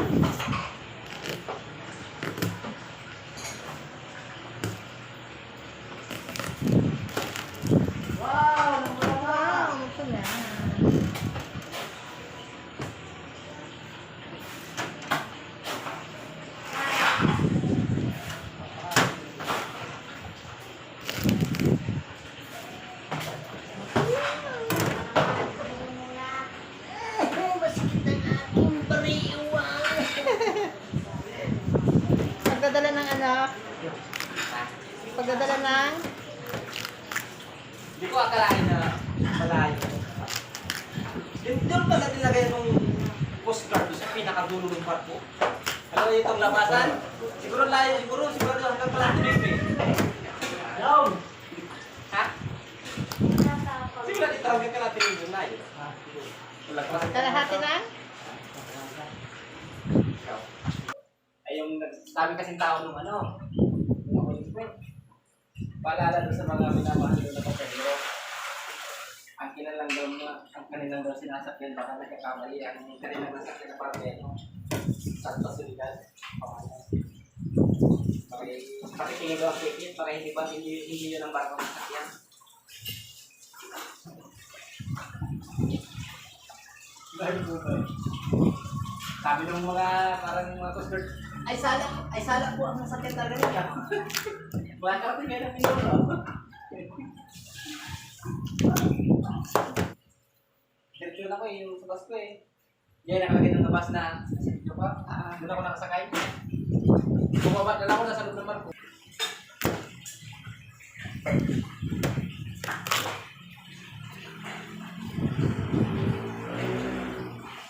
Wow! Wow, ito na. Masakit ang aking bariwang. Pagdadala ng anak. Pagdadala ng... Hindi ko akalain na malayo. Doon pala nilagay nung doon sa pinakadulo ng barko. Alam mo itong labasan? Siguro layo, siguro, siguro hanggang pala dito eh. Down! Ha? Siguro dito hanggang ka natin yung layo. Kalahati ng... Ay yung dami kasing tao nung ano. Nung ako yung. Paalala doon sa mga minamahal doon na kapatid. Ang kinilang daw na, ang kanilang daw sinasakyan baka nagkakamali ang kanilang nasakyan na parang ano, Santa Solidad. Pangalan. Okay, pakitingin daw ang ticket para hindi ba hindi, hindi yun ang barko ng sakyan. Dahil po ba? Sabi ng mga parang mga customer, ay sala, ay sala po ang nasakyan talaga. Wala ka ang pinuro. Diretso na ko eh, yung sa bus ko eh. Yan, nakalagay ng bus na, ito pa, ah, doon ako nakasakay. Bumaba na lang ako nasa loob ng barko.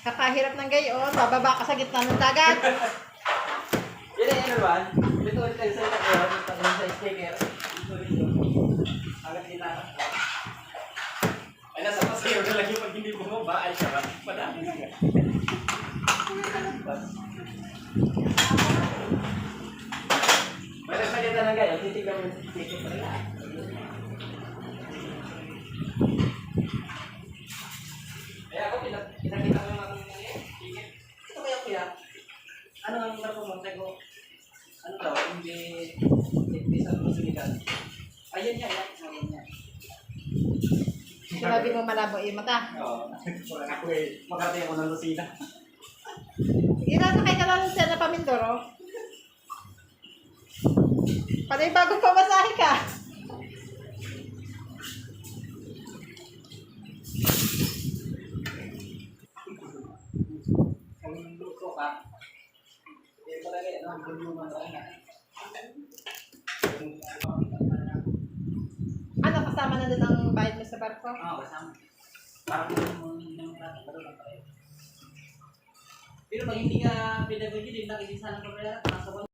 Kakahirap ng gayon. Bababa ka sa gitna ng dagat. Yan eh, ba? Dito ulit tayo sa ito sticker. Dito dito. Hanggang dito na. Ay, nasa pasero na lagi pag hindi bumaba, ay siya Madami na nga. May nagpaganda na gayon, titignan mo yung ticket pa rin. Kaya ako, pinak- pinakita yung. Ito kuya, ano ang napumunta ko? Ano daw, hindi, hindi sa posibilidad. Ayun niya, yan, ayun niya. Sinabi mo malabo yung mata. Oo, wala na ako eh. Makarating ako ng Lucina. Irasakay ka lang siya na pamindoro. Panay bagong pamasahe ka. Kung luto ka, hindi ko talaga, ano, ang gulungan na rin. Ano, kasama na din ang bayad mo sa barko? Oo, kasama. Parang yung yung trato lang tayo. Pero pag hindi ka PWD, hindi nakikisa ng pagkaya, nasa